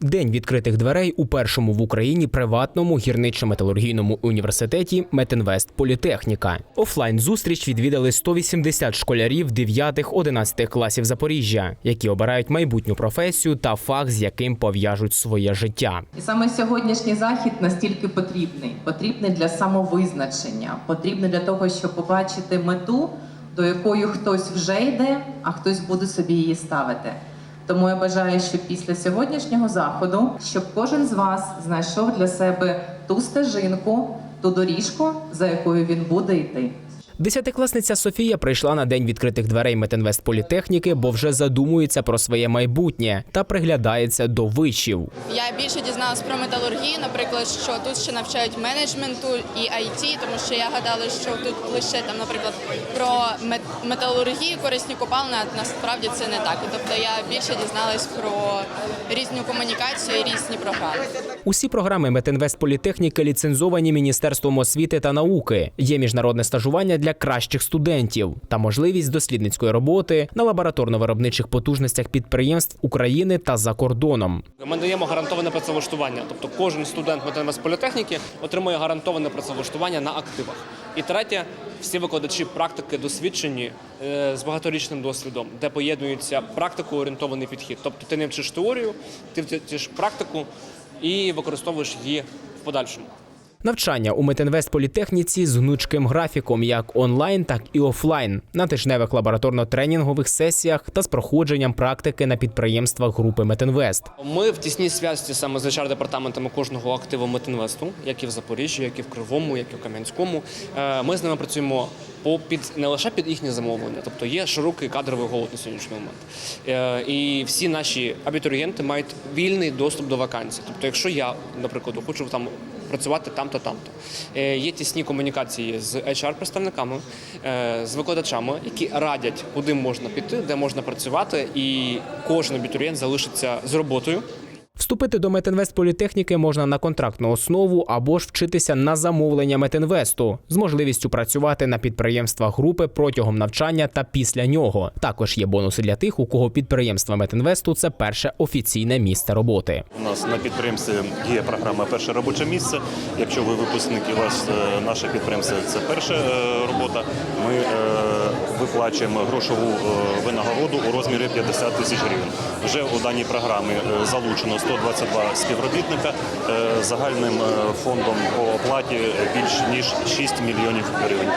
День відкритих дверей у першому в Україні приватному гірничо-металургійному університеті Метинвест Політехніка. Офлайн зустріч відвідали 180 школярів 9-11 класів Запоріжжя, які обирають майбутню професію та фах, з яким пов'яжуть своє життя. І саме сьогоднішній захід настільки потрібний. Потрібний для самовизначення, потрібний для того, щоб побачити мету, до якої хтось вже йде, а хтось буде собі її ставити. Тому я бажаю, що після сьогоднішнього заходу, щоб кожен з вас знайшов для себе ту стежинку, ту доріжку, за якою він буде йти. Десятикласниця Софія прийшла на день відкритих дверей Метинвест Політехніки, бо вже задумується про своє майбутнє та приглядається до вишів. Я більше дізналась про металургію, наприклад, що тут ще навчають менеджменту і IT, тому що я гадала, що тут лише там, наприклад, про металургію, корисні копалини, а насправді це не так. Тобто я більше дізналась про різну комунікацію і різні програми. Усі програми Метинвест Політехніки ліцензовані Міністерством освіти та науки. Є міжнародне стажування для кращих студентів та можливість дослідницької роботи на лабораторно-виробничих потужностях підприємств України та за кордоном. Ми даємо гарантоване працевлаштування, тобто кожен студент Метинвест політехніки отримує гарантоване працевлаштування на активах. І третє, всі викладачі практики досвідчені е, з багаторічним досвідом, де поєднується практико орієнтований підхід. Тобто ти не вчиш теорію, ти вчиш практику і використовуєш її в подальшому. Навчання у Метинвест Політехніці з гнучким графіком як онлайн, так і офлайн на тижневих лабораторно-тренінгових сесіях та з проходженням практики на підприємствах групи Метинвест. Ми в тісній зв'язці саме з hr департаментами кожного активу Метинвесту, як і в Запоріжжі, як і в Кривому, як і в Кам'янському. Е, Ми з ними працюємо по під не лише під їхні замовлення, тобто є широкий кадровий голод на сьогоднішній момент. Е, І всі наші абітурієнти мають вільний доступ до вакансій. Тобто, якщо я, наприклад, хочу там працювати там-то, там-то, Е, є тісні комунікації з HR-представниками, е, з викладачами, які радять, куди можна піти, де можна працювати, і кожен абітурієнт залишиться з роботою. Вступити до Метинвест Політехніки можна на контрактну основу або ж вчитися на замовлення Метинвесту з можливістю працювати на підприємствах групи протягом навчання та після нього. Також є бонуси для тих, у кого підприємства Метинвесту це перше офіційне місце роботи. У нас на підприємстві є програма Перше робоче місце. Якщо ви випускник і вас е, наше підприємство це перша е, робота, ми е, виплачуємо грошову винагороду у розмірі 50 тисяч гривень. Вже у даній програмі залучено 122 співробітника е, загальним е, фондом по оплаті більш ніж 6 мільйонів гривень.